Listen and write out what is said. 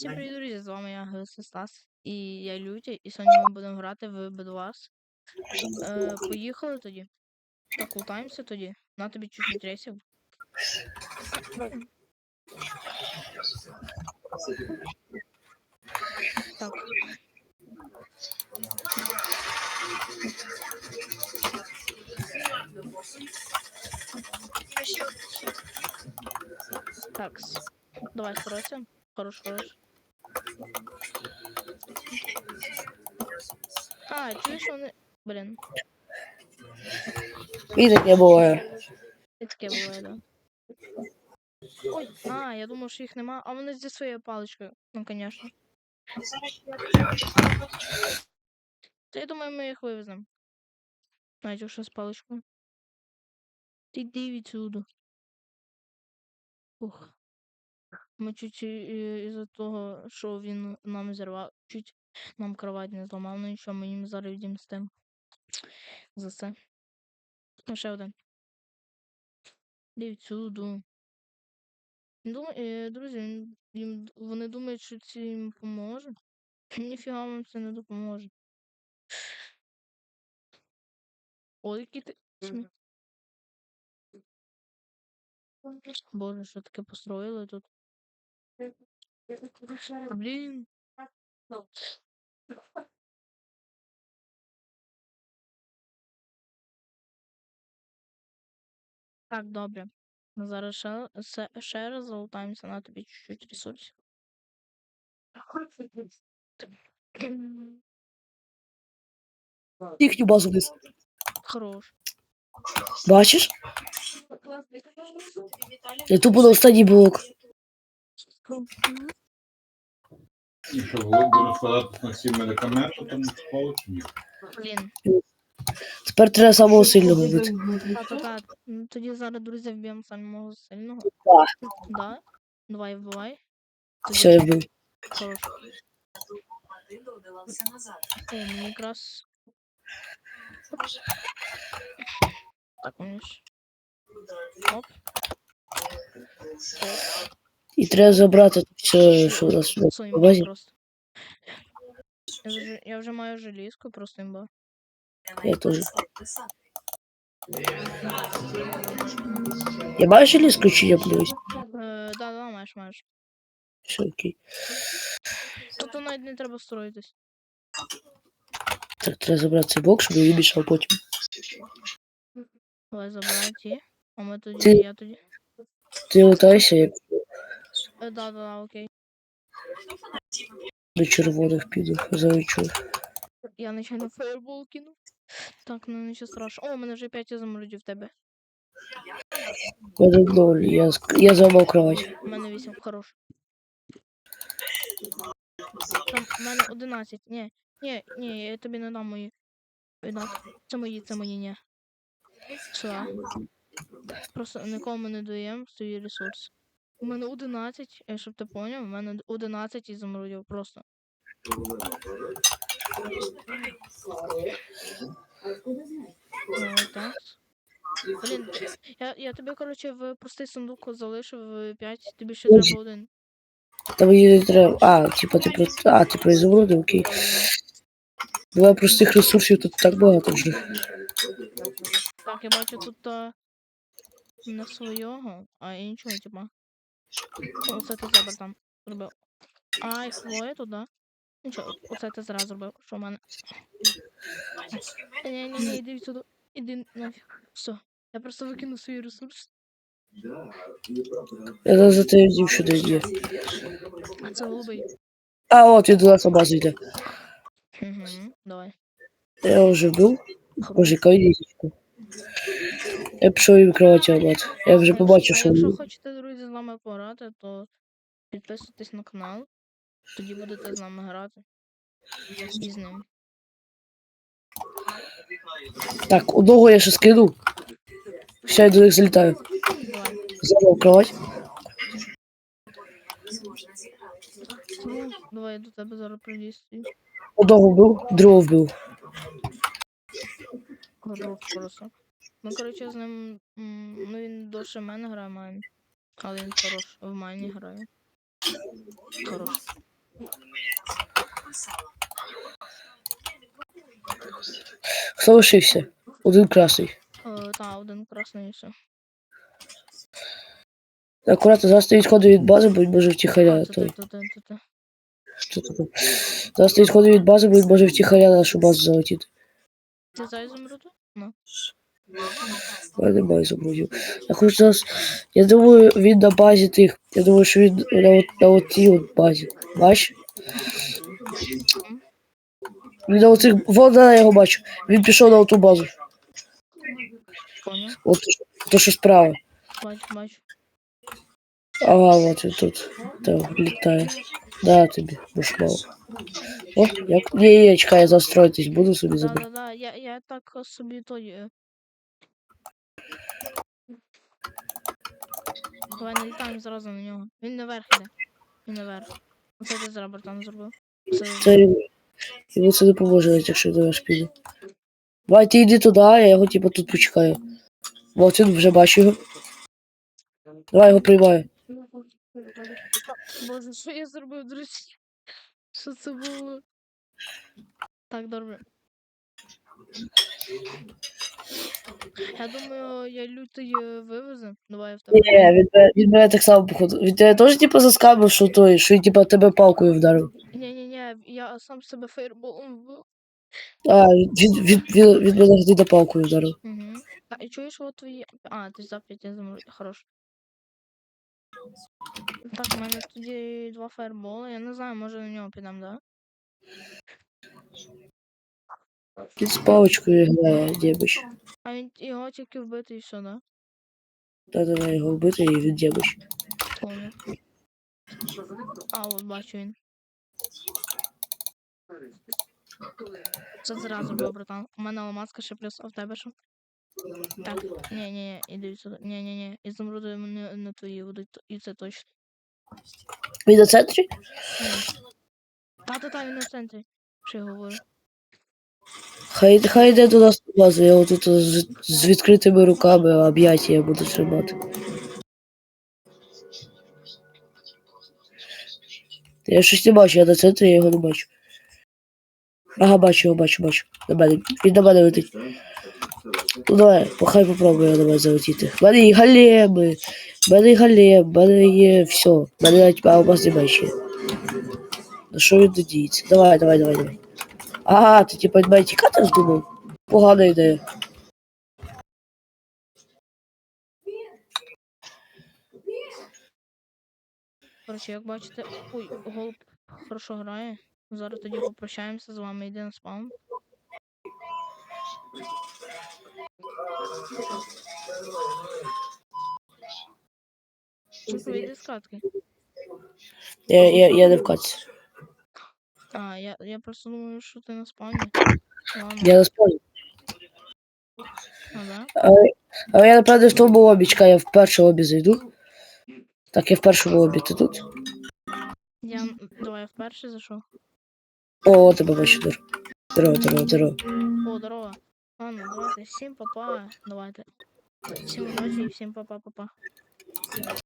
Всім привіт, друзі, з вами я Геоси Стас і я Лютя, і сьогодні ми будемо грати в Бедвас. Е, поїхали тоді. Так, лутаємося тоді. На тобі чуть тресів. Так. Так. Давай спросим. Хорош, хорош. А, чуєш вони. Блін, І таке буває. і таке буває, да. Ой, а, я думав, що їх нема, а вони зі своєю паличкою. Ну, конечно. Та я думаю, ми їх вивеземо. Навіть якщо з паличкою. Ти йди відсюди. Ух. Ми чуть е, із-за того, що він нам зірвав, чуть нам кровать не зламав, ну нічого, ми їм зараз відімстимо. За це. Ну, ще один. Е, друзі, їм, вони думають, що це їм поможе. Ніфіга вам це не допоможе. Ой, які ти. Боже, що таке построїли тут? Блін. Так, добре. Зараз ще, ще, ще раз залутаємося на тобі чуть-чуть ресурсів. Їхню базу вниз. Хорош. Бачиш? Я тупо на останній блок. І що, було б розкладатись на всі медикаменти, тому школу чи ні? Блін. Тепер треба самого сильного вбити. А то так. ну, Тоді зараз, друзі, вб'ємо самого сильного. Да. Да? Давай, вбивай. Тоді Все, я вбив. Хорош. О, мені якраз. Так, умніш. Оп. Оп. І треба забрати все, що у нас на базі. Я вже, я вже маю желізку, просто імба. Я теж. Я маю желізку чи я плююсь? Е, да, да, маєш, маєш. Все окей. Тут навіть не треба строїтись. Так, треба забрати цей блок, щоб я мішав потім. Давай забирай ті. А ми тоді, Ти- я тоді. Ти лутайся, Е, да, да, да, окей. до червоних піду. Завичу. Я нечайно фаербол кинув. Так, ну нічого страшного. О, у мене вже 5 замородів в тебе. Ноль, я, ск- я зламав кровать. У мене 8, хорош. Там у мене 11. Ні, ні, ні, я тобі не дам мої. Це мої, це мої, ні. Все. Просто нікому не даємо свій ресурс. У мене 11, е, щоб ти поняв, у мене 11 ізумрудів просто. Ну, так. Блін, я, я тобі, коротше, в простий сундук залишив 5, тобі ще треба один. Та мені не треба. А, типа ти про. А, ти про ізумруди, окей. Буває простих ресурсів тут так багато вже. Так, я бачу тут а, не свого, а іншого, типа. Оце ти зебр там зробив. А, і хвоя тут, да? Нічого, оце ти зразу зробив, що в мене. Ні, ні, ні, іди відсюди. Іди нафіг. Все. Я просто викину свій ресурс. Я зараз за те дів, що є. А це голубий. А, от він до нас на базу йде. Угу, давай. Я вже. Хорош. Боже, яка їздочка. Я пішов їм кровати ламати. Я вже побачив, що якщо вони. хочете, нами пограти, то підписуйтесь на канал. Тоді будете з нами грати. І з ним. Так, одного я ще скину. Все, я до них залітаю. Зламав кровать. Ну, давай я до тебе зараз прилізь. Одного вбив, другого вбив. Хорош просто. Ну, коротше, з ним. м, Ну він довше мене грає майн. Але він хорош. В майні грає. Хорош. Хто лишився? Один красний. Е, так, один красний і все. Аккуратно, зараз ти відходи від бази, будь боже втіхаря. Зараз ти відходи від бази, будь боже втіхаря нашу базу залетіти. Ти за ізумруду? Ну. Я не маю забрудів. Я хочу зараз. Я думаю, він на базі тих. Я думаю, що він на, на отій от базі. Бач? Він на оцих. Вон я його бачу. Він пішов на оту базу. Поняв. От то, що- справа. Бачу, бачу. Ага, от він тут. Так, літає. Да, тобі, бушмал. О, як. Ні, ні, чекай, я застроїтись буду собі Да, забрати. да, да. Я, я так собі той. Давай не літаємо зразу на нього. Він наверх іде. Він наверх. Оце ти зараз братан зробив. Це не поможе, навіть якщо до нас піде. Давай, ти йди туди, я його типу тут почекаю. От він вже бачу його. Давай його приймаю. Боже, що я зробив, друзі? Що це було? Так, добре. Я думаю, я лютий е, вивезе. Давай я в тебе. Ні, мене- він мене так само походу. Він тебе теж типу заскамив, що той, що він типу тебе палкою вдарив. Ні-ні-ні, я сам себе фейерболом вбив. А, він, він, він, він мене тоді палкою вдарив. Угу. А і чуєш от твої. А, ти за 5 я замовив. Хорош. Так, у мене тоді два фаербола. Я не знаю, може на нього підемо, да? Він з паличкою грає, дєбич. А він його тільки вбити і все, да? Та-та-та, його вбити і він дєбич. Помню. А, от бачу він. Це зразу було, братан. У мене ламаска ще плюс, а в тебе що? Так, ні, ні, іди сюди. Ні, ні, ні. Ізумруди не, не твої будуть, і це точно. Він на центрі? Та, та, та, він в центрі. Що я говорю? Хай, хай йде до нас на базу, я отут з, з відкритими руками об'яття буду тримати. Я щось не бачу, я на центрі я його не бачу. Ага, бачу його, бачу, бачу. На мене. Він на мене летить. Ну давай, хай попробує на мене залетіти. В мене і галеми, в мене і галем, в мене є все. В мене навіть алмаз не бачить. На що він надіється? Давай, давай, давай, давай. Ага, ти типа мене тікати здумав? Погана ідея. Коротше, як бачите, ой, голуб хорошо грає. Зараз тоді попрощаємося з вами, йде на спаун. Чесно, йди з катки. Я, я, я не в каці. А, я, я просто думаю, що ти на спауні. Ладно, Я спорю. а, да? Але, але я напевно в тому лобі, чекай, я в перше лобі зайду. Так, я в першому лобі, ти тут? Я, давай я вперше зайшов. О, тебе бачу, здорово. Здорово, здорово, здорово. О, здорово. Ладно, давайте, всім папа, давайте. Всім удачі і всім папа, папа.